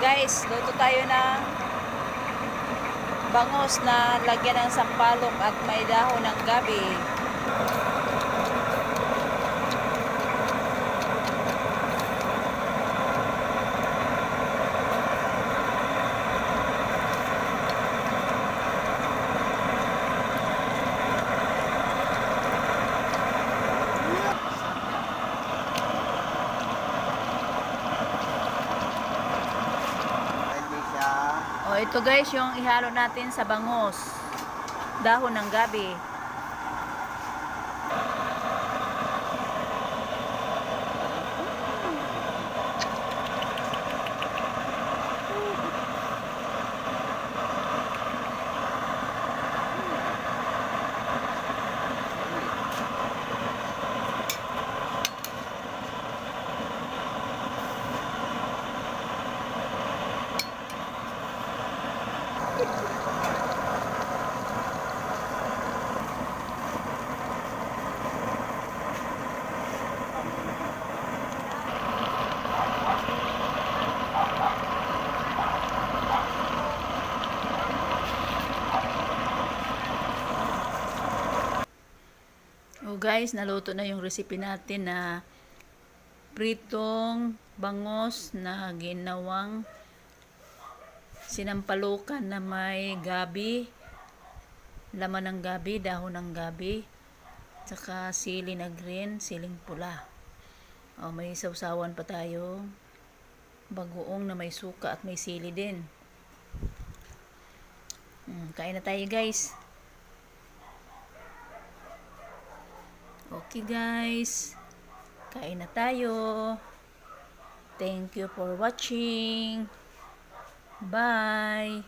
guys, luto tayo ng bangos na lagyan ng sampalok at may dahon ng gabi. Ito guys, yung ihalo natin sa bangos. Dahon ng gabi. O guys, naluto na yung recipe natin na pritong bangos na ginawang sinampalukan na may gabi, laman ng gabi, dahon ng gabi, tsaka sili na green, siling pula. O may sausawan pa tayo, bagoong na may suka at may sili din. Mm, kain na tayo guys. Okay guys, kain na tayo. Thank you for watching. Bye.